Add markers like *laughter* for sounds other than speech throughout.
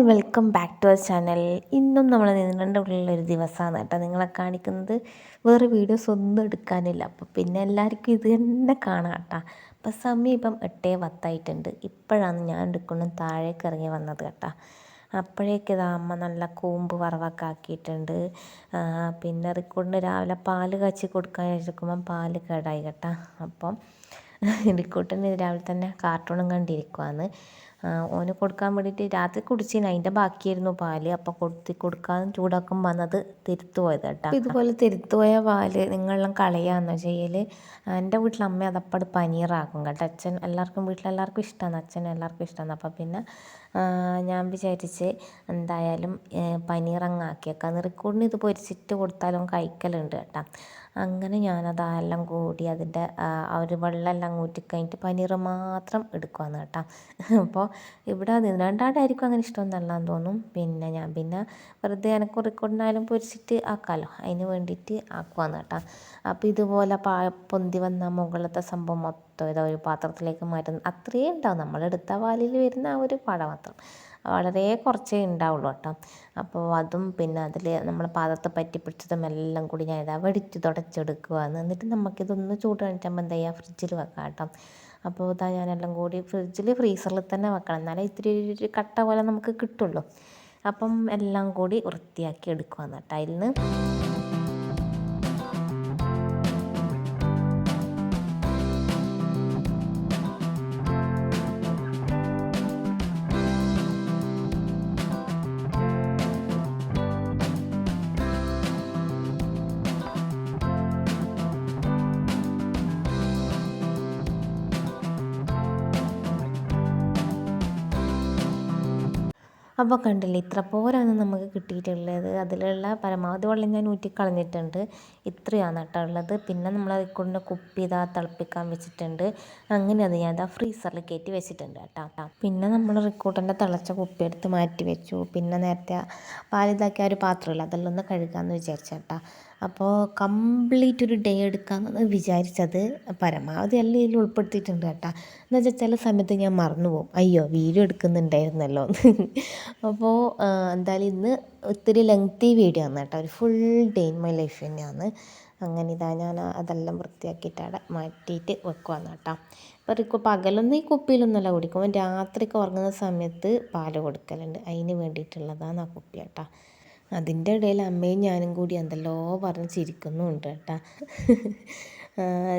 All welcome back to our channel. ഇന്നും നമ്മൾ നിന്നിട്ടുണ്ട് ഉള്ളിലൊരു ദിവസമാണ് കേട്ടോ നിങ്ങളെ കാണിക്കുന്നത്. വേറെ വീഡിയോസ് ഒന്നും എടുക്കാനില്ല. അപ്പോൾ പിന്നെ എല്ലാവർക്കും ഇത് തന്നെ കാണാം കേട്ടോ. അപ്പോൾ സമയം ഇപ്പം എട്ടേ പത്തായിട്ടുണ്ട്. ഇപ്പോഴാണ് ഞാൻ എടുക്കുന്നത് താഴേക്ക് ഇറങ്ങി വന്നത് കേട്ടോ. അപ്പോഴേക്ക് ഇതാ അമ്മ നല്ല കൂമ്പ് വറവൊക്കെ ആക്കിയിട്ടുണ്ട്. പിന്നെ റിക്കോർഡിന് രാവിലെ പാൽ കാച്ചി കൊടുക്കാൻ എടുക്കുമ്പം പാൽ കേടായി കേട്ടോ. അപ്പം റിക്കോട്ടിന് രാവിലെ തന്നെ കാർട്ടൂണും കണ്ടിരിക്കുവാന്ന് ഓന് കൊടുക്കാൻ വേണ്ടിയിട്ട് രാത്രി കുടിച്ചിന്. അതിന്റെ ബാക്കിയായിരുന്നു പാൽ. അപ്പോൾ കൊടുത്തി കൊടുക്കാൻ ചൂടാക്കും വന്നത് തിരുത്തു പോയത് കേട്ടോ ഇതുപോലെ തിരുത്തു പോയ പാൽ നിങ്ങളെല്ലാം കളയാന്നോ ചെയ്യൽ എന്റെ വീട്ടിൽ അമ്മ അതപ്പാട് പനീറാക്കും കേട്ടോ. അച്ഛൻ എല്ലാവർക്കും വീട്ടിലെല്ലാവർക്കും ഇഷ്ടമാണ് അച്ഛൻ എല്ലാവർക്കും ഇഷ്ടമാണ് അപ്പോൾ പിന്നെ ഞാൻ വിചാരിച്ച് എന്തായാലും പനീർ ആക്കിയേക്കാം റിക്കൂടിന് ഇത് പൊരിച്ചിട്ട് കൊടുത്താലും കഴിക്കലുണ്ട് കേട്ടോ. അങ്ങനെ ഞാനതെല്ലാം കൂടി അതിന്റെ ആ ഒരു വെള്ളമെല്ലാം ഊറ്റിക്കഴിഞ്ഞിട്ട് പനീർ മാത്രം എടുക്കുവാന്ന് കേട്ടോ. അപ്പോൾ ഇവിടെ രണ്ടാടായിരിക്കും അങ്ങനെ ഇഷ്ടമൊന്നല്ലാന്ന് തോന്നും. പിന്നെ ഞാൻ പിന്നെ വെറുതെ എനിക്ക് റിക്കോർഡിനായാലും പൊരിച്ചിട്ട് ആക്കാമല്ലോ അതിന് വേണ്ടിയിട്ട് ആക്കുവാന്ന് കേട്ടോ. അപ്പോൾ ഇതുപോലെ പാ പൊന്തി വന്ന മുകളിലത്തെ സംഭവം മൊത്തം ഇതാ ഒരു പാത്രത്തിലേക്ക് മാറ്റുന്ന അത്രയേ ഉണ്ടാവും. നമ്മളെടുത്ത പാലിൽ വരുന്ന ആ ഒരു പാട മാത്രം. വളരെ കുറച്ചേ ഉണ്ടാവുള്ളൂ കേട്ടോ. അപ്പോൾ അതും പിന്നെ അതിൽ നമ്മൾ പാത്രത്തെ പറ്റി പിടിച്ചതും എല്ലാം കൂടി ഞാൻ ഇതാ വെടിച്ച് തുടച്ചെടുക്കുക. എന്നിട്ട് നമുക്കിതൊന്ന് ചൂട് കാണിച്ചാൽ എന്താ ചെയ്യുക? ഫ്രിഡ്ജിൽ വെക്കാം കേട്ടോ. അപ്പോൾ ഇതാ ഞാനെല്ലാം കൂടി ഫ്രിഡ്ജിൽ ഫ്രീസറിൽ തന്നെ വെക്കണം. എന്നാലേ ഇത്തിരി കട്ട പോലെ നമുക്ക് കിട്ടുള്ളൂ. അപ്പം എല്ലാം കൂടി വൃത്തിയാക്കി എടുക്കുക എന്നിട്ട് അതിൽ നിന്ന് അപ്പോൾ കണ്ടില്ലേ ഇത്ര പോരാണ് നമുക്ക് കിട്ടിയിട്ടുള്ളത്. അതിലുള്ള പരമാവധി വെള്ളം ഞാൻ ഊറ്റിക്കളഞ്ഞിട്ടുണ്ട് ഇത്രയാണ് കേട്ടോ ഉള്ളത്. പിന്നെ നമ്മൾ അതിൽ കൊണ്ട് കുപ്പി ഇതാ തിളപ്പിക്കാൻ വെച്ചിട്ടുണ്ട്. അങ്ങനെ അത് ഞാൻ ഇതാ ഫ്രീസറിൽ കയറ്റി വെച്ചിട്ടുണ്ട് കേട്ടോ. പിന്നെ നമ്മൾ റിക്കൂട്ടന്റെ തിളച്ച കുപ്പി എടുത്ത് മാറ്റി വെച്ചു. പിന്നെ നേരത്തെ പാലിതാക്കിയ ഒരു പാത്രമില്ല ഒന്ന് കഴുകാമെന്ന് വിചാരിച്ചേട്ടാ അപ്പോൾ കംപ്ലീറ്റ് ഒരു ഡേ എടുക്കാമെന്ന് വിചാരിച്ചത് പരമാവധി എല്ലാം ഇതിൽ ഉൾപ്പെടുത്തിയിട്ടുണ്ട് കേട്ടോ. എന്ന് വെച്ചാൽ ചില സമയത്ത് ഞാൻ മറന്നു പോകും അയ്യോ വീഡിയോ എടുക്കുന്നുണ്ടായിരുന്നല്ലോ. അപ്പോൾ എന്തായാലും ഇന്ന് ഒത്തിരി ലെങ്തി വീഡിയോ ആണ് കേട്ടോ. ഒരു full day in my life തന്നെയാണ്. അങ്ങനെ ഇതാ ഞാൻ അതെല്ലാം വൃത്തിയാക്കിയിട്ട് അവിടെ മാറ്റിയിട്ട് വെക്കുവാന്ന് കേട്ടോ. അപ്പോൾ പകലൊന്നും ഈ കുപ്പിയിലൊന്നുമല്ല കുടിക്കും രാത്രിക്ക് ഉറങ്ങുന്ന സമയത്ത് പാൽ കൊടുക്കലുണ്ട്. അതിന് വേണ്ടിയിട്ടുള്ളതാണ് ആ കുപ്പി കേട്ടോ. അതിന്റെ ഇടയിൽ അമ്മയും ഞാനും കൂടി എന്തല്ലോ പറഞ്ഞ് ചിരിക്കുന്നുണ്ട് കേട്ടോ.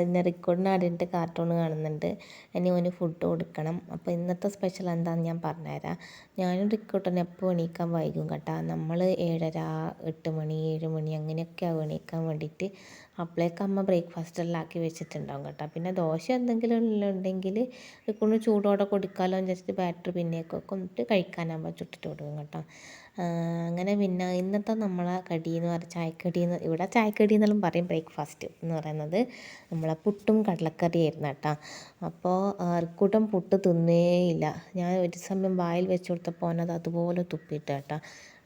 ഇന്ന് റിക്കോർഡിന് ആടിയിട്ട് കാർട്ടൂൺ കാണുന്നുണ്ട്. ഇനി ഓന് ഫുഡ് കൊടുക്കണം. അപ്പോൾ ഇന്നത്തെ സ്പെഷ്യൽ എന്താണെന്ന് ഞാൻ പറഞ്ഞുതരാം. ഞാനും റിക്കോർഡിന് എപ്പോൾ എണീക്കാൻ വൈകും കേട്ടോ. നമ്മൾ ഏഴര എട്ട് മണി ഏഴ് മണി അങ്ങനെയൊക്കെ ആവും എണീക്കാൻ വേണ്ടിയിട്ട്. അപ്പോഴേക്ക് അമ്മ ബ്രേക്ക്ഫാസ്റ്റ് എല്ലാം ആക്കി വെച്ചിട്ടുണ്ടാവും കേട്ടോ. പിന്നെ ദോശ എന്തെങ്കിലും ഉണ്ടെങ്കിൽ റിക്കോർഡിന് ചൂടോടെ കൊടുക്കാമല്ലോ എന്ന് വെച്ചിട്ട് ബാറ്ററി പിന്നെയൊക്കെ എന്നിട്ട് കഴിക്കാനാകുമ്പോൾ ചുട്ടിട്ട് കൊടുക്കും കേട്ടോ. അങ്ങനെ പിന്നെ ഇന്നത്തെ നമ്മളെ കടി എന്ന് പറഞ്ഞാൽ ചായക്കടി എന്ന് ഇവിടെ ചായക്കടി എന്നെല്ലാം പറയും ബ്രേക്ക്ഫാസ്റ്റ് എന്ന് പറയുന്നത്. നമ്മളെ പുട്ടും കടലക്കറിയും ആയിരുന്നു കേട്ടോ. അപ്പോൾ ആർക്കൂട്ടം പുട്ട് തിന്നേയില്ല. ഞാൻ ഒരു സമയം വായിൽ വെച്ച് കൊടുത്തപ്പോൾ അത് അതുപോലെ തുപ്പിയിട്ട് കേട്ടോ.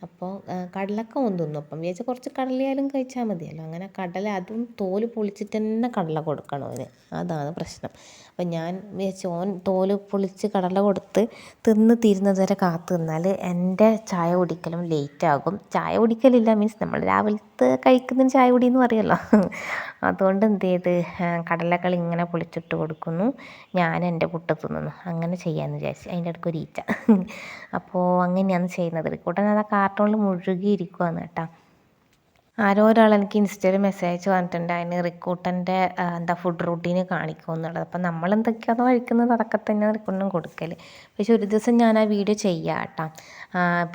അപ്പോൾ കടലക്ക ഒന്ന് തിന്നു. അപ്പം വിചാരിച്ച കുറച്ച് കടലയായാലും കഴിച്ചാൽ മതിയല്ലോ. അങ്ങനെ കടല അതും തോൽ പൊളിച്ചിട്ട് തന്നെ കടല കൊടുക്കണം അവന്. അതാണ് പ്രശ്നം. അപ്പം ഞാൻ വിചാരിച്ചു ഓൻ തോൽ പൊളിച്ച് കടല കൊടുത്ത് തിന്ന് തീരുന്നത് വരെ കാത്തു നിന്നാൽ എന്റെ ചായ കുടിക്കലും ലേറ്റ് ആകും. ചായ കുടിക്കലില്ല മീൻസ് നമ്മൾ രാവിലത്തെ കഴിക്കുന്നതിന് ചായ കുടി പറയുമല്ലോ അതുകൊണ്ട് എന്ത് ചെയ്ത് കടലകൾ ഇങ്ങനെ പൊളിച്ചിട്ട് കൊടുക്കുന്നു. ഞാൻ എന്റെ പുട്ട് തിന്നുന്നു അങ്ങനെ ചെയ്യാമെന്ന് വിചാരിച്ചു അതിന്റെ അടുക്ക് ഒരു ഈച്ച. അപ്പോൾ അങ്ങനെയാണ് ചെയ്യുന്നത്. കൂട്ടൻ അത് കാർട്ടൂണിൽ മുഴുകിയിരിക്കുവാണ് കേട്ടോ. ആരോ ഒരാൾ എനിക്ക് ഇൻസ്റ്റയിൽ മെസ്സേജ് പറഞ്ഞിട്ടുണ്ട് അതിന് റിക്കൂട്ടന്റെ എന്താ ഫുഡ് റൂട്ടീന് കാണിക്കും എന്നുള്ളത്. അപ്പം നമ്മൾ എന്തൊക്കെയാണോ കഴിക്കുന്നത് അതൊക്കെ തന്നെ റിക്രൂട്ടിനും കൊടുക്കൽ പക്ഷെ ഒരു ദിവസം ഞാൻ ആ വീഡിയോ ചെയ്യാം കേട്ടോ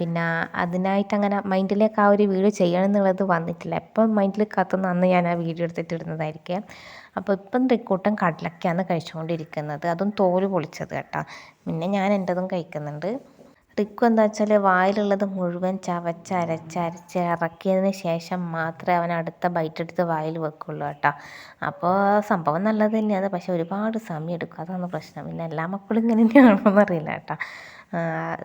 പിന്നെ അതിനായിട്ട് അങ്ങനെ മൈൻഡിലേക്ക് ആ ഒരു വീഡിയോ ചെയ്യണം എന്നുള്ളത് വന്നിട്ടില്ല. എപ്പം മൈൻഡിൽ കത്തുന്ന അന്ന് ഞാൻ ആ വീഡിയോ എടുത്തിട്ട് ഇടുന്നതായിരിക്കും. അപ്പോൾ ഇപ്പം റിക്കൂട്ടൻ കടലക്കാണ് കഴിച്ചുകൊണ്ടിരിക്കുന്നത്. അതും തോൽ പൊളിച്ചത് കേട്ടോ. പിന്നെ ഞാൻ എന്റെതും കഴിക്കുന്നുണ്ട്. റിക്കു എന്താ വെച്ചാൽ വായിലുള്ളത് മുഴുവൻ ചവച്ചരച്ചരച്ച് ഇറക്കിയതിന് ശേഷം മാത്രമേ അവൻ അടുത്ത ബൈറ്റ് എടുത്ത് വായിൽ വെക്കുള്ളൂ കേട്ടോ. അപ്പോൾ സംഭവം നല്ലത് തന്നെയാണ്. പക്ഷെ ഒരുപാട് സമയം എടുക്കും. അതാണ് പ്രശ്നം. പിന്നെ എല്ലാ മക്കളും ഇങ്ങനെ തന്നെയാണോ എന്നറിയില്ല കേട്ടോ.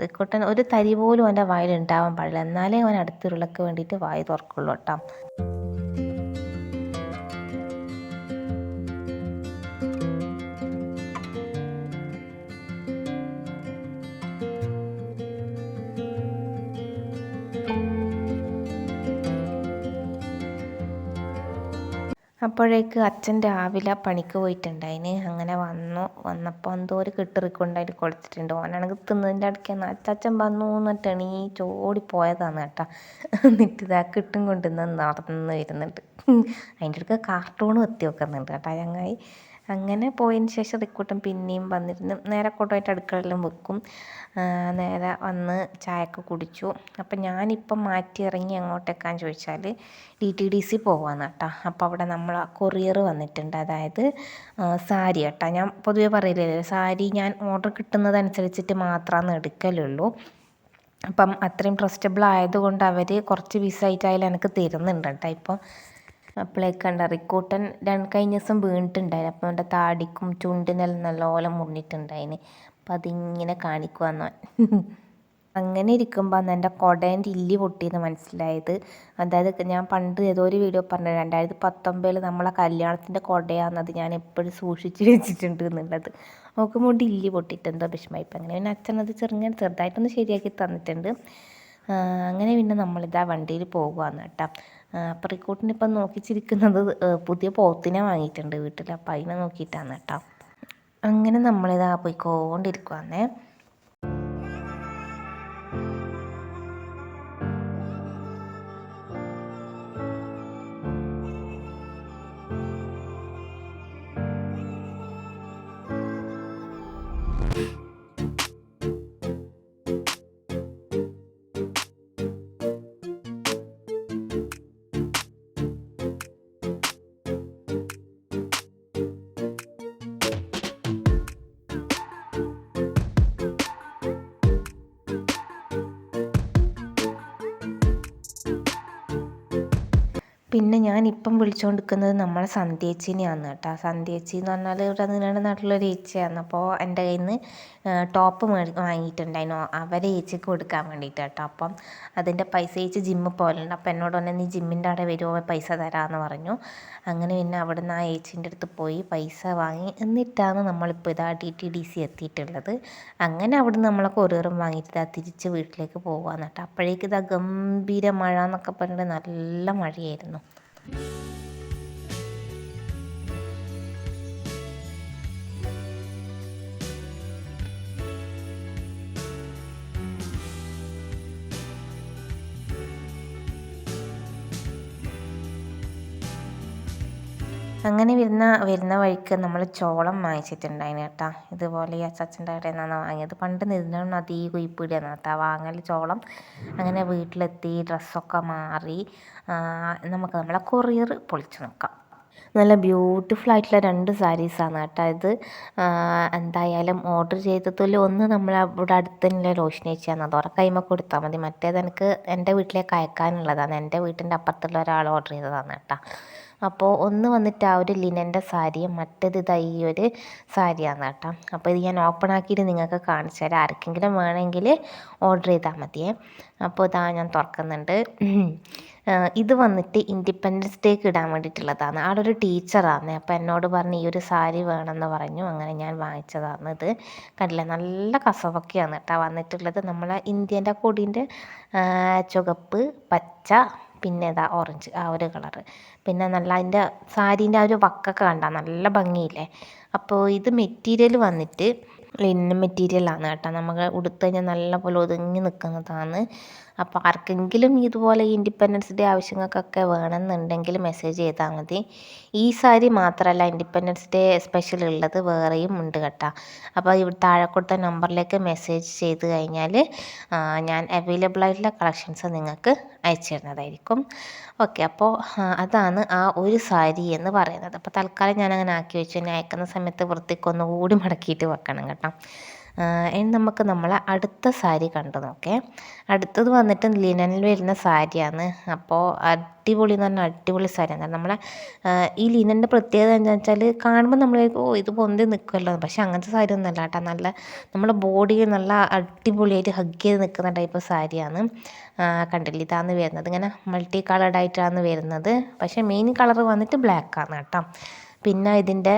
റിക്കുട്ടൻ ഒരു തരി പോലും അവന്റെ വായിൽ ഉണ്ടാവാൻ പാടില്ല. എന്നാലേ അവൻ അടുത്തുള്ളക്ക് വേണ്ടിയിട്ട് വായി തുറക്കുള്ളൂ കേട്ടോ. അപ്പോഴേക്ക് അച്ഛൻ രാവിലെ പണിക്ക് പോയിട്ടുണ്ടായിന് അങ്ങനെ വന്നു. വന്നപ്പോൾ എന്തോ ഒരു കെട്ടിറിക്കൊണ്ടായിട്ട് കൊടുത്തിട്ടുണ്ട്. ഓനാണെങ്കിൽ തിന്നതിന്റെ അടുക്കാണ് അച്ചാച്ചൻ വന്നു എന്നിട്ട് എണീച്ച് ഓടിപ്പോയതാണ് കേട്ടോ. എന്നിട്ട് ഇതാ കിട്ടും കൊണ്ടുവന്ന് നടന്ന് വരുന്നുണ്ട്. അതിന്റെ അടുക്ക കാർട്ടൂൺ എത്തി വെക്കുന്നുണ്ട് കേട്ടോ. ചങ്ങായി അങ്ങനെ പോയതിന് ശേഷം റിക്കൂട്ടൻ പിന്നെയും വന്നിരുന്ന്. നേരെ കൊണ്ടുപോയിട്ട് അടുക്കളയിലും വെക്കും. നേരെ വന്ന് ചായയൊക്കെ കുടിച്ചു. അപ്പം ഞാനിപ്പം മാറ്റി ഇറങ്ങി എങ്ങോട്ടേക്കാന്ന് ചോദിച്ചാൽ ഡി ടി ഡി സി പോവാന്ന് കേട്ടോ അപ്പോൾ അവിടെ നമ്മൾ കൊറിയർ വന്നിട്ടുണ്ട്. അതായത് സാരി കേട്ടോ ഞാൻ പൊതുവേ പറയില്ലേ സാരി ഞാൻ ഓർഡർ കിട്ടുന്നതനുസരിച്ചിട്ട് മാത്രമാണ് എടുക്കലുള്ളൂ. അപ്പം അത്രയും ട്രസ്റ്റബിൾ ആയതുകൊണ്ട് അവർ കുറച്ച് പീസായിട്ടായാലും എനിക്ക് തരുന്നുണ്ട് കേട്ടോ ഇപ്പം അപ്പോഴേക്കണ്ട റിക്കൂട്ടൻ രണ്ട് കഴിഞ്ഞ ദിവസം വീണിട്ടുണ്ടായിരുന്നു അപ്പം എന്റെ താടിക്കും ചുണ്ടിനെല്ലാം നല്ലോലം മുറിഞ്ഞിട്ടുണ്ടായിന് അപ്പം അതിങ്ങനെ കാണിക്കുവാന്ന് *laughs* അങ്ങനെ ഇരിക്കുമ്പോൾ അന്ന് എന്റെ കുടേന്റെ ഇല്ലി പൊട്ടിയെന്ന് മനസ്സിലായത്. അതായത് ഞാൻ പണ്ട് ഏതോ ഒരു വീഡിയോ പറഞ്ഞു രണ്ടായിരത്തി പത്തൊമ്പതിൽ നമ്മളെ കല്യാണത്തിന്റെ കുടയാണെന്നത് ഞാൻ എപ്പോഴും സൂക്ഷിച്ച് വെച്ചിട്ടുണ്ട് എന്നുള്ളത്. നോക്കുമ്പോൾ ഇല്ലി പൊട്ടിയിട്ട് എന്തോ വിഷമായിപ്പോൾ അങ്ങനെ പിന്നെ അച്ഛനത് ചെറുങ്ങനെ ചെറുതായിട്ടൊന്ന് ശരിയാക്കി തന്നിട്ടുണ്ട്. അങ്ങനെ പിന്നെ നമ്മളിതാ വണ്ടിയിൽ പോകുകയാണ് കേട്ടോ. അപ്പോൾ റിക്കൂട്ടിന് ഇപ്പം നോക്കിച്ചിരിക്കുന്നത് പുതിയ പോത്തിനെ വാങ്ങിയിട്ടുണ്ട് വീട്ടിൽ അപ്പം അതിനെ നോക്കിയിട്ടാണ് കേട്ടോ. അങ്ങനെ നമ്മളിതാ പോയിക്കൊണ്ടിരിക്കുവാന്നേ. പിന്നെ ഞാൻ ഞാനിപ്പം വിളിച്ചുകൊണ്ടിരിക്കുന്നത് നമ്മളെ സന്ധ്യേച്ചിനെയാണ് കേട്ടോ. സന്ധ്യേച്ചി എന്ന് പറഞ്ഞാൽ ഇവിടെ നിങ്ങളുടെ നാട്ടിലൊരു ഏച്ചിയാണ് അപ്പോൾ എന്റെ കയ്യിൽ നിന്ന് ടോപ്പ് മേടി വാങ്ങിയിട്ടുണ്ടായിരുന്നു. അവരെ ഏച്ചിക്ക് കൊടുക്കാൻ വേണ്ടിയിട്ട് കേട്ടോ. അപ്പം അതിന്റെ പൈസ ഏച്ചി ജിമ്മിൽ പോകലുണ്ട്. അപ്പോൾ എന്നോട് തന്നെ നീ ജിമ്മിന്റെ അവിടെ വരുമോ പൈസ തരാമെന്ന് പറഞ്ഞു. അങ്ങനെ പിന്നെ അവിടെ നിന്ന് ആ ഏച്ചീന്റെ അടുത്ത് പോയി പൈസ വാങ്ങി. എന്നിട്ടാണ് നമ്മളിപ്പോൾ ഇതാ ടി ടി ഡി സി എത്തിയിട്ടുള്ളത്. അങ്ങനെ അവിടെ നിന്ന് നമ്മളെ കൊറിയറും വാങ്ങിയിട്ട് ഇതാ തിരിച്ച് വീട്ടിലേക്ക് പോകാമെന്ന് കേട്ടോ. അപ്പോഴേക്ക് ഇതാ ഗംഭീര മഴ എന്നൊക്കെ പറഞ്ഞിട്ട് നല്ല മഴയായിരുന്നു. Música അങ്ങനെ വരുന്ന വരുന്ന വഴിക്ക് നമ്മൾ ചോളം വാങ്ങിച്ചിട്ടുണ്ടായിന് കേട്ടോ. ഇതുപോലെ ഈ അച്ചാച്ചന്റെ കടയിൽ നിന്നാണ് വാങ്ങിയത്. പണ്ട് നിന്നാണ് അതീ കുയിപ്പീടിയാണ് കേട്ടോ. വാങ്ങൽ ചോളം അങ്ങനെ വീട്ടിലെത്തി ഡ്രസ്സൊക്കെ മാറി നമുക്ക് നമ്മളെ കൊറിയർ പൊളിച്ചു നോക്കാം. നല്ല ബ്യൂട്ടിഫുൾ ആയിട്ടുള്ള രണ്ട് സാരീസാണ് കേട്ടോ ഇത്. എന്തായാലും ഓർഡർ ചെയ്തതിൽ ഒന്ന് നമ്മൾ ഇവിടെ അടുത്ത് തന്നെ ലോഷനേച്ചിയാണ് അത് ഉറ കൈമ കൊടുത്താൽ മതി. മറ്റേത് എനിക്ക് എന്റെ വീട്ടിലേക്ക് അയക്കാനുള്ളതാണ്. എന്റെ വീട്ടിന്റെ അപ്പുറത്തുള്ള ഒരാൾ ഓർഡർ ചെയ്തതാണ് കേട്ടോ. അപ്പോൾ ഒന്ന് വന്നിട്ട് ആ ഒരു ലിനന്റെ സാരിയും മറ്റേത് ഇതാ ഈ ഒരു സാരിയാണ് കേട്ടോ. അപ്പോൾ ഇത് ഞാൻ ഓപ്പൺ ആക്കിയിട്ട് നിങ്ങൾക്ക് കാണിച്ചു തരാം. ആർക്കെങ്കിലും വേണമെങ്കിൽ ഓർഡർ ചെയ്താൽ മതിയേ. അപ്പോൾ ഇതാ ഞാൻ തുറക്കുന്നുണ്ട്. ഇത് വന്നിട്ട് ഇൻഡിപെൻഡൻസ് ഡേക്ക് ഇടാൻ വേണ്ടിയിട്ടുള്ളതാണ്. അവിടെ ഒരു ടീച്ചറാണ് അപ്പോൾ എന്നോട് പറഞ്ഞ് ഈ ഒരു സാരി വേണമെന്ന് പറഞ്ഞു. അങ്ങനെ ഞാൻ വാങ്ങിച്ചതാണ് ഇത്. കണ്ടില്ല? നല്ല കസവൊക്കെയാണ് കേട്ടോ വന്നിട്ടുള്ളത്. നമ്മളെ ഇന്ത്യന്റെ കൊടീന്റെ ചുവപ്പ് പച്ച പിന്നെ ഇതാ ഓറഞ്ച് ആ ഒരു കളറ് പിന്നെ നല്ല അതിന്റെ സാരീന്റെ ആ ഒരു വക്കൊക്കെ കണ്ടോ നല്ല ഭംഗിയില്ലേ? അപ്പോൾ ഇത് മെറ്റീരിയൽ വന്നിട്ട് ലിനൻ മെറ്റീരിയലാണ് കേട്ടോ. നമുക്ക് ഉടുത്ത് കഴിഞ്ഞാൽ നല്ലപോലെ ഒതുങ്ങി നിൽക്കുന്നതാണ് അപ്പോൾ ആർക്കെങ്കിലും ഇതുപോലെ ഇൻഡിപെൻഡൻസ് ഡേ ആവശ്യങ്ങൾക്കൊക്കെ വേണമെന്നുണ്ടെങ്കിൽ മെസ്സേജ് ചെയ്താൽ മതി. ഈ സാരി മാത്രമല്ല ഇൻഡിപെൻഡൻസ് ഡേ സ്പെഷ്യൽ ഉള്ളത് വേറെയും ഉണ്ട് കേട്ടോ. അപ്പോൾ ഇവിടെ താഴെ കൊടുത്ത നമ്പറിലേക്ക് മെസ്സേജ് ചെയ്ത് കഴിഞ്ഞാൽ ഞാൻ അവൈലബിൾ ആയിട്ടുള്ള കളക്ഷൻസ് നിങ്ങൾക്ക് അയച്ചു തരുന്നതായിരിക്കും. ഓക്കെ അപ്പോൾ അതാണ് ആ ഒരു സാരി എന്ന് പറയുന്നത്. അപ്പോൾ തൽക്കാലം ഞാൻ അങ്ങനെ ആക്കി വെച്ചു. ഞാൻ അയക്കുന്ന സമയത്ത് വൃത്തിക്കൊന്നുകൂടി മടക്കിയിട്ട് വെക്കണം കേട്ടോ. ഇനി നമുക്ക് നമ്മൾ അടുത്ത സാരി കണ്ടു നോക്കേ. അടുത്തത് വന്നിട്ട് ലിനനിൽ വരുന്ന സാരിയാണ്. അപ്പോൾ അടിപൊളി എന്ന് പറഞ്ഞാൽ അടിപൊളി സാരിയാണ്. നമ്മളെ ഈ ലിനന്റെ പ്രത്യേകത എന്താണെന്ന് വെച്ചാൽ കാണുമ്പോൾ നമ്മൾ ഓ ഇത് പൊന്തി നിൽക്കുമല്ലോ പക്ഷേ അങ്ങനത്തെ സാരി ഒന്നുമല്ല കേട്ടോ. നല്ല നമ്മുടെ ബോഡിയിൽ നല്ല അടിപൊളിയായിട്ട് ഹഗ് ചെയ്ത് നിൽക്കുന്ന ടൈപ്പ് സാരിയാണ്. കണ്ടില്ല? ഇതാണ് വരുന്നത്. ഇങ്ങനെ മൾട്ടി കളേർഡ് ആയിട്ടാണ് വരുന്നത്. പക്ഷേ മെയിൻ കളർ വന്നിട്ട് ബ്ലാക്കാണ് കേട്ടോ. പിന്നെ ഇതിന്റെ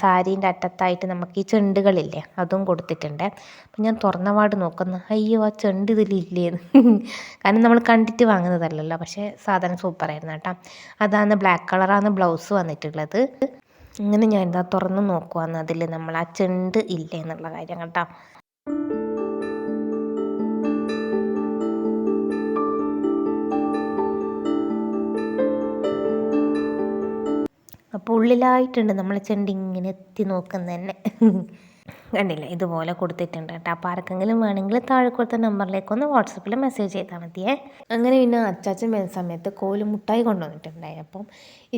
സാരീന്റെ അറ്റത്തായിട്ട് നമുക്ക് ഈ ചെണ്ടുകളില്ലേ അതും കൊടുത്തിട്ടുണ്ട്. അപ്പം ഞാൻ തുറന്ന പാട് നോക്കുന്നു. അയ്യോ ആ ചെണ്ട് ഇതിലില്ലേന്ന്. *laughs* കാരണം നമ്മൾ കണ്ടിട്ട് വാങ്ങുന്നതല്ലല്ലോ. പക്ഷേ സാധനം സൂപ്പറായിരുന്നു കേട്ടോ. അതാണ് ബ്ലാക്ക് കളറാണ് ബ്ലൗസ് വന്നിട്ടുള്ളത്. ഇങ്ങനെ ഞാൻ എന്താ തുറന്ന് നോക്കുവാന്ന് അതിൽ നമ്മൾ ആ ചെണ്ട് ഇല്ലേ എന്നുള്ള കാര്യം കേട്ടോ. അപ്പോൾ ഉള്ളിലായിട്ടുണ്ട്. നമ്മളെ ചെണ്ടി ഇങ്ങനെ എത്തി നോക്കുന്നത് തന്നെ. കണ്ടില്ല? ഇതുപോലെ കൊടുത്തിട്ടുണ്ട് കേട്ടോ. അപ്പോൾ ആർക്കെങ്കിലും വേണമെങ്കിൽ താഴെ കൊടുത്ത നമ്പറിലേക്ക് ഒന്ന് വാട്സപ്പിൽ മെസ്സേജ് ചെയ്താൽ മതിയേ. അങ്ങനെ പിന്നെ അച്ചാച്ചൻ വരുന്ന സമയത്ത് കോൽ മുട്ടായി കൊണ്ടുവന്നിട്ടുണ്ടായി. അപ്പം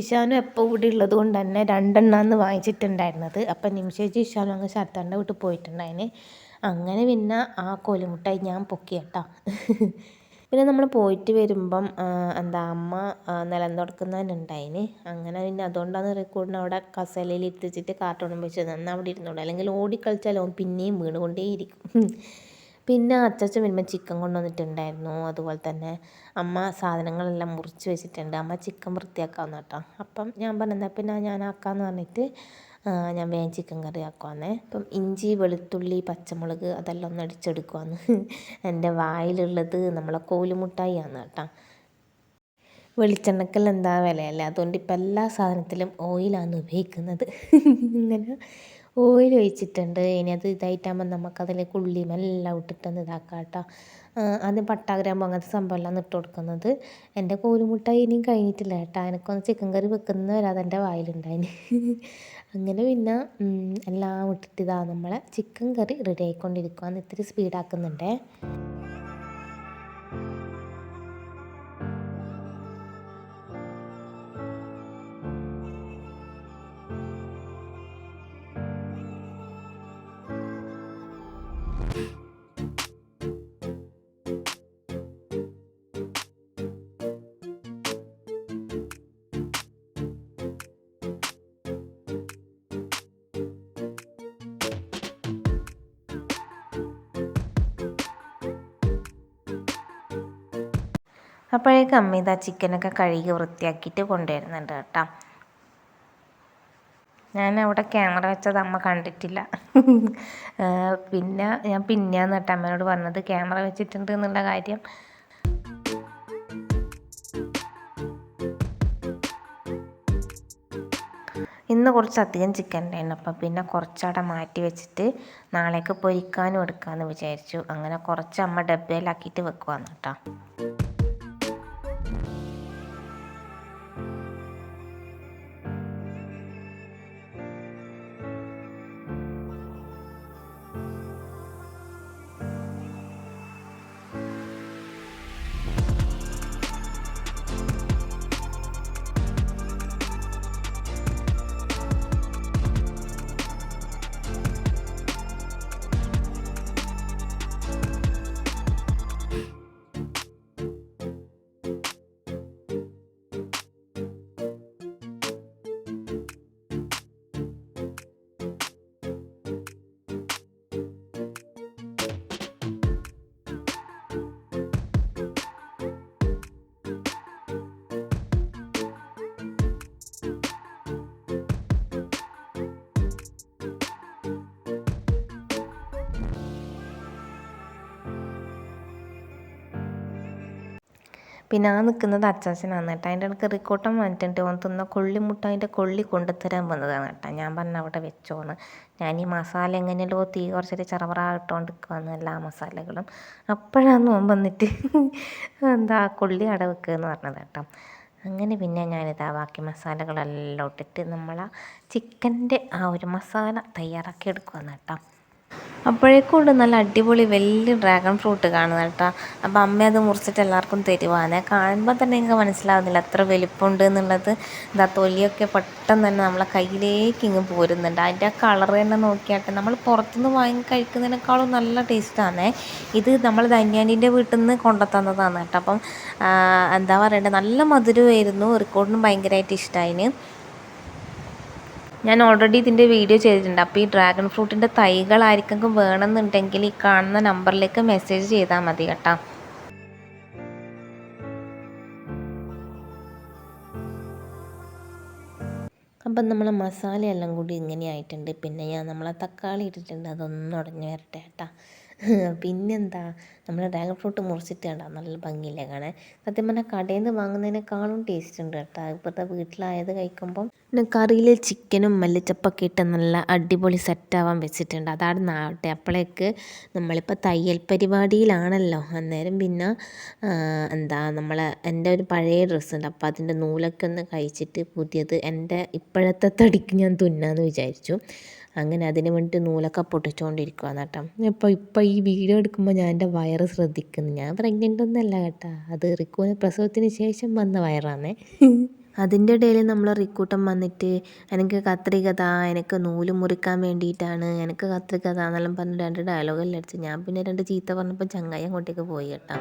ഇഷാനും എപ്പോൾ ഇവിടെ ഉള്ളത് കൊണ്ട് തന്നെ രണ്ടെണ്ണാന്ന് വാങ്ങിച്ചിട്ടുണ്ടായിരുന്നത്. അപ്പം നിമിഷേച്ചി ഇഷാനും അങ്ങ് ശരത്താന്റെ വീട്ടിൽ പോയിട്ടുണ്ടായിന്. അങ്ങനെ പിന്നെ ആ കോലുമുട്ടായി ഞാൻ പൊക്കി കേട്ടോ. പിന്നെ നമ്മൾ പോയിട്ട് വരുമ്പം എന്താ അമ്മ നിലം തുടക്കുന്നതിനുണ്ടായിന് അങ്ങനെ പിന്നെ അതുകൊണ്ടാണ് റെക്കോർഡിന് അവിടെ കസേലയിൽ ഇരുത്തിച്ചിട്ട് കാർട്ടൂണും വെച്ച് നിന്ന് അവിടെ ഇരുന്നോളൂ. അല്ലെങ്കിൽ ഓടിക്കളിച്ചാൽ പിന്നെയും പിന്നെയും വീണുകൊണ്ടേയിരിക്കും. പിന്നെ അച്ചാച്ചൻ വരുമ്പോൾ ചിക്കൻ കൊണ്ടുവന്നിട്ടുണ്ടായിരുന്നു. അതുപോലെ തന്നെ അമ്മ സാധനങ്ങളെല്ലാം മുറിച്ച് വെച്ചിട്ടുണ്ട്. അമ്മ ചിക്കൻ വൃത്തിയാക്കാമെന്ന് കേട്ടോ അപ്പം ഞാൻ പറഞ്ഞെന്നാൽ പിന്നെ ഞാൻ ആക്കാമെന്ന് പറഞ്ഞിട്ട് ഞാൻ വേഗം ചിക്കൻ കറി ആക്കുവാന്നേ. അപ്പം ഇഞ്ചി വെളുത്തുള്ളി പച്ചമുളക് അതെല്ലാം ഒന്ന് അടിച്ചെടുക്കുവാന്ന്. എന്റെ വായിലുള്ളത് നമ്മളെ കോലുമുട്ടായിയാണ് കേട്ടോ. വെളിച്ചെണ്ണക്കെല്ലാം എന്താ വിലയല്ലേ? അതുകൊണ്ട് ഇപ്പം എല്ലാ സാധനത്തിലും ഓയിലാണ് ഉപയോഗിക്കുന്നത്. ഇങ്ങനെ ഓയിൽ ഒഴിച്ചിട്ടുണ്ട്. ഇനി അത് ഇതായിട്ടാകുമ്പോൾ നമുക്കതിലേക്ക് ഉള്ളിയും എല്ലാം ഇട്ടിട്ടൊന്ന് ഇതാക്കാം കേട്ടോ. ആദ്യം പട്ട ഗ്രാമ്പ് അങ്ങനത്തെ സംഭവമെല്ലാം ഇട്ട് കൊടുക്കുന്നത്. എന്റെ കോലുമുട്ടായി ഇനിയും കഴിഞ്ഞിട്ടില്ല കേട്ടോ. എനിക്കൊന്ന് ചിക്കൻ കറി വെക്കുന്ന വരെ അതെന്റെ വായിലുണ്ടായിന്. അങ്ങനെ പിന്നെ എല്ലാം ഇട്ടിട്ട് ഇതാ നമ്മളെ ചിക്കൻ കറി റെഡി ആയിക്കൊണ്ടിരിക്കുകയാണ് ഇത്തിരി സ്പീഡാക്കുന്നുണ്ടേ അപ്പോഴേക്കും അമ്മ ഇതാ ചിക്കനൊക്കെ കഴുകി വൃത്തിയാക്കിയിട്ട് കൊണ്ടുവരുന്നുണ്ട് കേട്ടോ. ഞാൻ അവിടെ ക്യാമറ വെച്ചത് അമ്മ കണ്ടിട്ടില്ല. പിന്നെ ഞാൻ പിന്നെയാണ് കേട്ടോ അമ്മയോട് പറഞ്ഞത് ക്യാമറ വെച്ചിട്ടുണ്ട് എന്നുള്ള കാര്യം. ഇന്ന് കുറച്ചധികം ചിക്കൻ ഉണ്ടായിരുന്നു. അപ്പം പിന്നെ കുറച്ചവിടെ മാറ്റി വെച്ചിട്ട് നാളേക്ക് പൊരിക്കാനും എടുക്കാമെന്ന് വിചാരിച്ചു. അങ്ങനെ കുറച്ച് അമ്മ ഡബ്ബയിലാക്കിയിട്ട് വെക്കുവാന്ന് കേട്ടോ. പിന്നെ ആ നിൽക്കുന്നത് അച്ചാച്ചനാണ് കേട്ടോ. അതിന്റെ ഇടയ്ക്ക് റിക്കോട്ടം വന്നിട്ടുണ്ട് ഓൻ തിന്ന കൊള്ളിമുട്ട അതിന്റെ കൊള്ളി കൊണ്ടുത്തരാൻ വന്നതാണ് കേട്ടോ. ഞാൻ പറഞ്ഞ അവിടെ വെച്ചോന്ന്. ഞാൻ ഈ മസാല എങ്ങനെയല്ലോ തീ കുറച്ചൊരു ചറവറ ഇട്ടുകൊണ്ട് നിൽക്കുവാന്ന് എല്ലാ മസാലകളും. അപ്പോഴാണ് ഓൻ വന്നിട്ട് *laughs* എന്താ കൊള്ളി അട വെക്കുക എന്ന് പറഞ്ഞത് കേട്ടോ. അങ്ങനെ പിന്നെ ഞാനിതാ ബാക്കി മസാലകളെല്ലാം ഇട്ടിട്ട് നമ്മൾ ആ ചിക്കന്റെ ആ ഒരു മസാല തയ്യാറാക്കി എടുക്കുവാന്ന് കേട്ടോ. അപ്പോഴേക്കും ഉണ്ട് നല്ല അടിപൊളി വലിയ ഡ്രാഗൺ ഫ്രൂട്ട് കാണുന്നത് കേട്ടോ. അപ്പോൾ അമ്മ അത് മുറിച്ചിട്ട് എല്ലാവർക്കും തരുവാണ് കാണുമ്പോൾ തന്നെ എനിക്ക് മനസ്സിലാവുന്നില്ല എത്ര വലിപ്പമുണ്ട് എന്നുള്ളത്. ഇതാ തൊലിയൊക്കെ പെട്ടെന്ന് തന്നെ നമ്മളെ കയ്യിലേക്ക് ഇങ്ങ് പോരുന്നുണ്ട്. അതിന്റെ ആ കളർ തന്നെ നോക്കിയാട്ടെ. നമ്മൾ പുറത്തുനിന്ന് വാങ്ങി കഴിക്കുന്നതിനേക്കാളും നല്ല ടേസ്റ്റാണ് ഇത് നമ്മൾ ധന്യാനിന്റെ വീട്ടിൽ നിന്ന് കൊണ്ടുത്തന്നതാണ് കേട്ടോ. അപ്പം എന്താ പറയണ്ടത് നല്ല മധുരമായിരുന്നു. റെക്കോർഡിനും ഭയങ്കരമായിട്ട് ഇഷ്ടമായിന് ഞാൻ ഓൾറെഡി ഇതിന്റെ വീഡിയോ ചെയ്തിട്ടുണ്ട്. അപ്പോൾ ഈ ഡ്രാഗൺ ഫ്രൂട്ടിന്റെ തൈകൾ ആർക്കെങ്കിലും വേണമെന്നുണ്ടെങ്കിൽ ഈ കാണുന്ന നമ്പറിലേക്ക് മെസ്സേജ് ചെയ്താൽ മതി കേട്ടോ. അപ്പം നമ്മൾ മസാലയെല്ലാം കൂടി ഇങ്ങനെ ആയിട്ടുണ്ട് പിന്നെ ഞാൻ നമ്മളെ തക്കാളി ഇട്ടിട്ടുണ്ട്. അതൊന്നും ഉടഞ്ഞു വരട്ടെ കേട്ടാ. പിന്നെന്താ? നമ്മൾ ഡ്രാഗൺ ഫ്രൂട്ട് മുറിച്ചിട്ട് നല്ല ഭംഗിയില്ലേ കാണാൻ? സത്യം പറഞ്ഞാൽ കടയിൽ നിന്ന് വാങ്ങുന്നതിനേക്കാളും ടേസ്റ്റ് ഉണ്ട് കേട്ടോ. ഇപ്പോഴത്തെ വീട്ടിലായത് കഴിക്കുമ്പം പിന്നെ കറിയിൽ ചിക്കനും മല്ലിച്ചപ്പൊക്കെ ഇട്ട് നല്ല അടിപൊളി സെറ്റാവാൻ വെച്ചിട്ടുണ്ട്. അതാണ് നാട്ടെ. അപ്പോഴേക്ക് നമ്മളിപ്പോൾ തയ്യൽ പരിപാടിയിലാണല്ലോ. അന്നേരം പിന്നെ എന്താ നമ്മൾ എന്റെ ഒരു പഴയ ഡ്രസ്സ് ഉണ്ട്. അപ്പോൾ അതിന്റെ നൂലൊക്കെ ഒന്ന് കഴിച്ചിട്ട് പുതിയത് എന്റെ ഇപ്പോഴത്തെ തടിക്ക് ഞാൻ തുന്നാന്ന് വിചാരിച്ചു. അങ്ങനെ അതിന് വേണ്ടിയിട്ട് നൂലൊക്കെ പൊട്ടിച്ചുകൊണ്ടിരിക്കുകയാണ് കേട്ടോ. ഇപ്പോൾ ഇപ്പോൾ ഈ വീഡിയോ എടുക്കുമ്പോൾ ഞാൻ എന്റെ വയറ് ശ്രദ്ധിക്കുന്നു. ഞാൻ പ്രഗ്നന്റ് ഒന്നല്ല കേട്ടോ. അത് റിക്കുവിന് പ്രസവത്തിന് ശേഷം വന്ന വയറാണേ *laughs* അതിന്റെ ഇടയിൽ നമ്മൾ റിക്കൂട്ടം വന്നിട്ട് എനിക്ക് കത്രിക താ എനിക്ക് നൂൽ മുറിക്കാൻ വേണ്ടിയിട്ടാണ് എനിക്ക് കത്രിക താ എന്നെല്ലാം പറഞ്ഞ് രണ്ട് ഡയലോഗെല്ലാം അടിച്ച് ഞാൻ പിന്നെ രണ്ട് ചീത്ത പറഞ്ഞപ്പോൾ ചങ്ങായി അങ്ങോട്ടേക്ക് പോയി കേട്ടോ.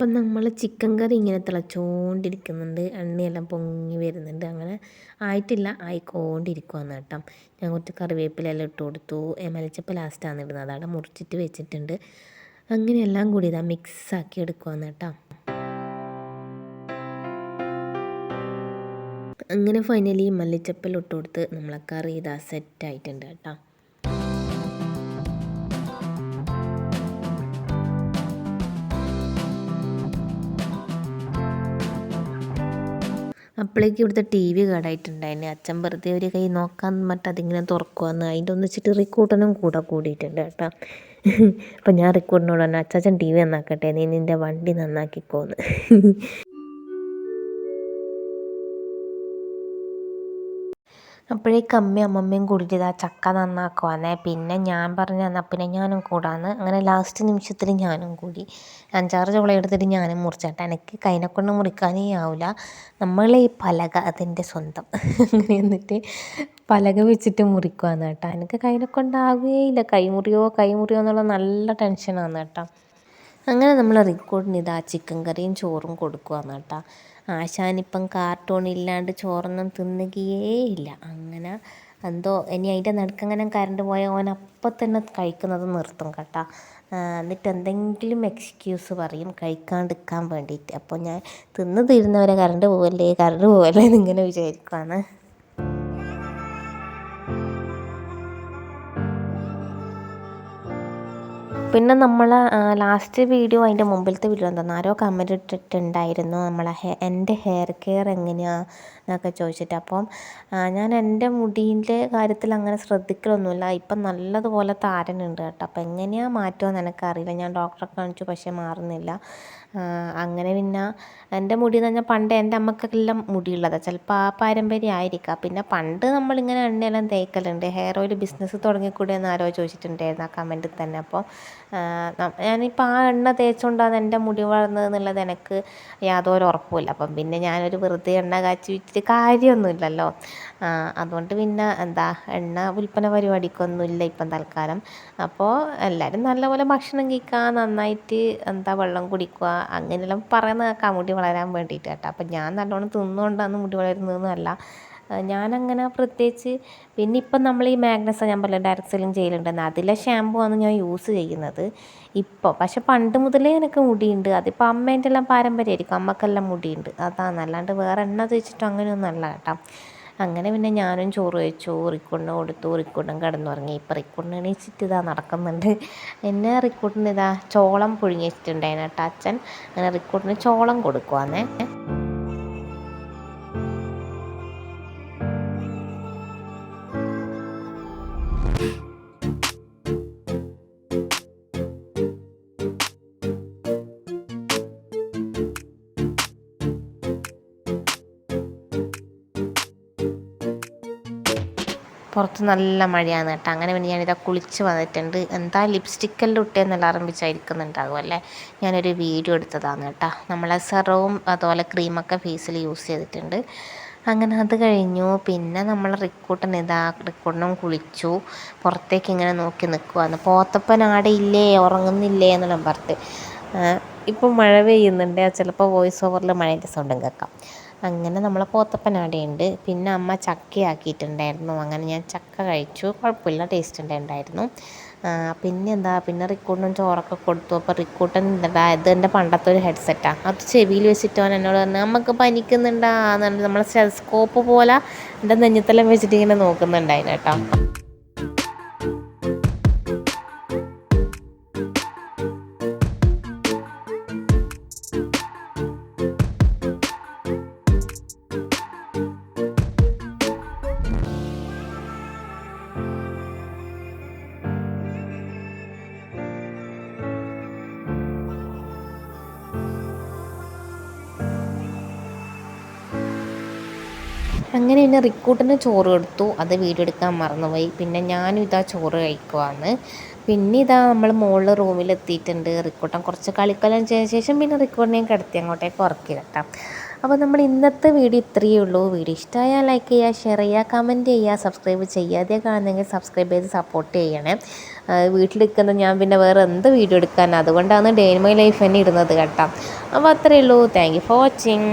അപ്പം നമ്മൾ ചിക്കൻ കറി ഇങ്ങനെ തിളച്ചുകൊണ്ടിരിക്കുന്നുണ്ട് എണ്ണയെല്ലാം പൊങ്ങി വരുന്നുണ്ട്. അങ്ങനെ ആയിട്ടില്ല. ആയിക്കോണ്ടിരിക്കുവാന്ന് കേട്ടോ. ഞാൻ കുറച്ച് കറിവേപ്പിലെല്ലാം ഇട്ട് കൊടുത്തു. മലച്ചപ്പം ലാസ്റ്റാണ് ഇടുന്നത്. അതാണ് മുറിച്ചിട്ട് വെച്ചിട്ടുണ്ട്. അങ്ങനെ എല്ലാം കൂടി ഇതാ മിക്സ് ആക്കി എടുക്കുവാന്ന് കേട്ടോ. അങ്ങനെ ഫൈനലി മല്ലിച്ചപ്പൽ കൊടുത്ത് നമ്മളെ കറി ഇതാ സെറ്റ് ആയിട്ടുണ്ട് കേട്ടോ. അപ്പോഴേക്കും ഇവിടുത്തെ ടി വി കേടായിട്ടുണ്ടായിരുന്നു അച്ഛൻ വെറുതെ ഒരു കൈ നോക്കാൻ പറഞ്ഞിട്ട് അതിങ്ങനെ തുറക്കുവാന്ന്. അതിന്റെ ഒന്നിച്ചിട്ട് റിക്കൂട്ടനും കൂടെ കൂടിയിട്ടുണ്ട് കേട്ടോ. അപ്പം ഞാൻ റിക്കോർട്ടിനോട് പറഞ്ഞു അച്ചാച്ചൻ ടി വി നന്നാക്കട്ടെ നീ നിന്റെ വണ്ടി നന്നാക്കിക്കോന്ന്. അപ്പോഴേക്ക് അമ്മയും അമ്മമ്മയും കൂടിയിട്ട് ഇതാ ചക്ക നന്നാക്കുവാന്നേ. പിന്നെ ഞാൻ പറഞ്ഞു എന്നാൽ പിന്നെ ഞാനും കൂടാന്ന്. അങ്ങനെ ലാസ്റ്റ് നിമിഷത്തിൽ ഞാനും കൂടി. അഞ്ചാറ് ചുള എടുത്തിട്ട് ഞാനും മുറിച്ചേട്ടാ. എനിക്ക് കൈനെക്കൊണ്ട് മുറിക്കാനേ ആവില്ല നമ്മളെ ഈ പലക അതിന്റെ സ്വന്തം. അങ്ങനെ എന്നിട്ട് പലക വെച്ചിട്ട് മുറിക്കുവാന്ന് കേട്ടോ. എനിക്ക് മുറിയോ കൈമുറിയോ കൈമുറിയോ എന്നുള്ള നല്ല ടെൻഷനാണ് കേട്ടോ. അങ്ങനെ നമ്മൾ റിക്കോർഡിന് ഇതാ ചിക്കൻ കറിയും ചോറും കൊടുക്കുവാന്ന് കേട്ടോ. ആശാനിപ്പം കാർട്ടൂൺ ഇല്ലാണ്ട് ചോറൊന്നും തിന്നുകയേ ഇല്ല അങ്ങനെ എന്തോ ഇനി അതിന്റെ നടുക്കങ്ങനെ കറണ്ട് പോയാൽ ഓൻ അപ്പം തന്നെ കഴിക്കുന്നത് നിർത്തും കേട്ടോ. എന്നിട്ട് എന്തെങ്കിലും എക്സ്ക്യൂസ് പറയും കഴിക്കാണ്ടിരിക്കാൻ വേണ്ടിയിട്ട്. അപ്പോൾ ഞാൻ തിന്ന് തീരുന്നവരെ കറണ്ട് പോവല്ലേ കറണ്ട് പോവല്ലേ എന്നിങ്ങനെ വിചാരിക്കുവാണ്. പിന്നെ നമ്മൾ ലാസ്റ്റ് വീഡിയോ അതിന്റെ മുമ്പിലത്തെ വീഡിയോ എന്താ ആരോ കമന്റ് ഇട്ടിട്ടുണ്ടായിരുന്നു. നമ്മളെ ഹെ എന്റെ ഹെയർ കെയർ എങ്ങനെയാണ് എന്നൊക്കെ ചോദിച്ചിട്ട്. അപ്പം ഞാൻ എന്റെ മുടീന്റെ കാര്യത്തിൽ അങ്ങനെ ശ്രദ്ധിക്കലൊന്നുമില്ല. ഇപ്പം നല്ലതുപോലെ താരനുണ്ട് കേട്ടോ. അപ്പം എങ്ങനെയാണ് മാറ്റുമെന്ന് എനിക്കറിയില്ല. ഞാൻ ഡോക്ടറെ കാണിച്ചു പക്ഷേ മാറുന്നില്ല. അങ്ങനെ പിന്നെ എന്റെ മുടി എന്ന് പറഞ്ഞാൽ പണ്ട് എന്റെ അമ്മക്കെല്ലാം മുടിയുള്ളതാണ് ചിലപ്പോൾ ആ പാരമ്പര്യം ആയിരിക്കാം. പിന്നെ പണ്ട് നമ്മളിങ്ങനെ എണ്ണയെല്ലാം തേക്കലുണ്ട്. ഹെയർ ഓയിൽ ബിസിനസ് തുടങ്ങിക്കൂടെ എന്ന് ആരോ ചോദിച്ചിട്ടുണ്ടായിരുന്നു ആ കമന്റിൽ തന്നെ. അപ്പോൾ ഞാനിപ്പോൾ ആ എണ്ണ തേച്ചുകൊണ്ടാണ് എന്റെ മുടി വളർന്നത് എന്നുള്ളത് എനിക്ക് യാതൊരു ഉറപ്പുമില്ല. അപ്പം പിന്നെ ഞാനൊരു വെറുതെ എണ്ണ കാച്ചി വെച്ചിട്ട് കാര്യമൊന്നുമില്ലല്ലോ. അതുകൊണ്ട് പിന്നെ എന്താ എണ്ണ വിൽപ്പന പരിപാടിക്കൊന്നുമില്ല ഇപ്പം തൽക്കാലം. അപ്പോൾ എല്ലാവരും നല്ലപോലെ ഭക്ഷണം കഴിക്കുക നന്നായിട്ട് എന്താ വെള്ളം കുടിക്കുക അങ്ങനെയെല്ലാം പറയുന്ന കേൾക്കാം മുടി വളരാൻ വേണ്ടിയിട്ട് കേട്ടോ. അപ്പം ഞാൻ നല്ലോണം തിന്നുകൊണ്ടാണ് മുടി വളരുന്നതെന്നല്ല. ഞാനങ്ങനെ പ്രത്യേകിച്ച് പിന്നെ ഇപ്പം നമ്മൾ ഈ മാഗ്നസ ഞാൻ പറഞ്ഞ ഡയറക്റ്റ് സെല്ലിങ് ചെയ്യലുണ്ടെന്ന് അതിലെ ഷാമ്പൂ ആണ് ഞാൻ യൂസ് ചെയ്യുന്നത് ഇപ്പോൾ പക്ഷെ പണ്ട് മുതലേ എനിക്ക് മുടിയുണ്ട്. അതിപ്പോൾ അമ്മേന്റെ എല്ലാം പാരമ്പര്യമായിരിക്കും. അമ്മക്കെല്ലാം മുടിയുണ്ട്. അതാണ് അല്ലാണ്ട് വേറെ എണ്ണ തേച്ചിട്ടോ അങ്ങനെയൊന്നും അല്ല കേട്ടോ. അങ്ങനെ പിന്നെ ഞാനും ചോറ് കഴിച്ചു. റിക്കുണ്ണ് കൊടുത്തു. റിക്കുണ്ണും കിടന്നുറങ്ങി. ഇപ്പം റിക്കുണ്ണ് എണീച്ചിട്ട് ഇതാ നടക്കുന്നുണ്ട്. എന്നെ റിക്കൂട്ടിന് ഇതാ ചോളം പുഴുങ്ങി വെച്ചിട്ടുണ്ടായിരുന്നു കേട്ടോ അച്ഛൻ. അങ്ങനെ റിക്കുണ്ണിന് ചോളം കൊടുക്കുവാന്നേ. പുറത്ത് നല്ല മഴയാണ് കേട്ടോ. അങ്ങനെ പിന്നെ ഞാനിതാ കുളിച്ച് വന്നിട്ടുണ്ട്. എന്താ ലിപ്സ്റ്റിക്കെല്ലാം ഇട്ടേന്നെല്ലാം ആരംഭിച്ചായിരിക്കുന്നുണ്ടാകും അല്ലേ? ഞാനൊരു വീഡിയോ എടുത്തതാണ് കേട്ടോ. നമ്മളെ സെറവും അതുപോലെ ക്രീമൊക്കെ ഫേസിൽ യൂസ് ചെയ്തിട്ടുണ്ട്. അങ്ങനെ അത് കഴിഞ്ഞു. പിന്നെ നമ്മൾ റിക്കൂട്ടൻ ഇതാ റിക്കൂട്ടനും കുളിച്ചു. പുറത്തേക്ക് ഇങ്ങനെ നോക്കി നിൽക്കുവാന്ന് പോത്തപ്പൻ ആടെ ഇല്ലേ? ഉറങ്ങുന്നില്ലേ എന്നെല്ലാം പറഞ്ഞിട്ട്. ഇപ്പം മഴ പെയ്യുന്നുണ്ട്. ചിലപ്പോൾ വോയിസ് ഓവറിൽ മഴേന്റെ സൗണ്ടും കേൾക്കാം. അങ്ങനെ നമ്മളെ പോത്തപ്പൻ ഉണ്ട് പിന്നെ അമ്മ ചക്കയാക്കിയിട്ടുണ്ടായിരുന്നു. അങ്ങനെ ഞാൻ ചക്ക കഴിച്ചു. കുഴപ്പമില്ല ടേസ്റ്റ് ഉണ്ടായിരുന്നു. പിന്നെ എന്താ പിന്നെ റിക്കൂട്ടും ചോറൊക്കെ കൊടുത്തു. അപ്പോൾ റിക്കൂട്ടൻ എന്താ ഇത് എന്റെ പണ്ടത്തെ ഒരു ഹെഡ്സെറ്റാണ് അത് ചെവിയിൽ വെച്ചിട്ട് അവൻ എന്നോട് പറഞ്ഞു നമുക്ക് പനിക്കുന്നുണ്ടാ പറഞ്ഞിട്ട് നമ്മളെ സ്റ്റെസ്കോപ്പ് പോലെ എന്റെ നെഞ്ഞത്തെല്ലാം വെച്ചിട്ട് ഇങ്ങനെ നോക്കുന്നുണ്ടായിരുന്നു കേട്ടോ. അങ്ങനെ എന്നെ റിക്കൂട്ടിന് ചോറ് കൊടുത്തു. അത് വീഡിയോ എടുക്കാൻ മറന്നുപോയി. പിന്നെ ഞാനും ഇതാ ചോറ് കഴിക്കുവാന്ന് പിന്നെ ഇതാ നമ്മൾ മുകളിൽ റൂമിൽ എത്തിയിട്ടുണ്ട് റിക്കൂട്ടൻ കുറച്ച് കളിക്കലം ചെയ്ത ശേഷം പിന്നെ റിക്കൂട്ടിനെയും കിടത്തി അങ്ങോട്ടേക്ക് ഉറക്കി കേട്ടോ അപ്പോൾ നമ്മൾ ഇന്നത്തെ വീഡിയോ ഇത്രയേ ഉള്ളൂ. വീഡിയോ ഇഷ്ടമായാൽ ലൈക്ക് ചെയ്യുക ഷെയർ ചെയ്യുക കമന്റ് ചെയ്യുക സബ്സ്ക്രൈബ് ചെയ്യുക അതേ കാണുന്നെങ്കിൽ സബ്സ്ക്രൈബ് ചെയ്ത് സപ്പോർട്ട് ചെയ്യണേ. വീട്ടിലിരിക്കുന്ന ഞാൻ പിന്നെ വേറെ എന്ത് വീഡിയോ എടുക്കാൻ അതുകൊണ്ടാണ് ഡേ മൈ ലൈഫ് തന്നെ ഇടുന്നത് കേട്ടോ. അപ്പോൾ അത്രയേ ഉള്ളൂ. Thank you for watching.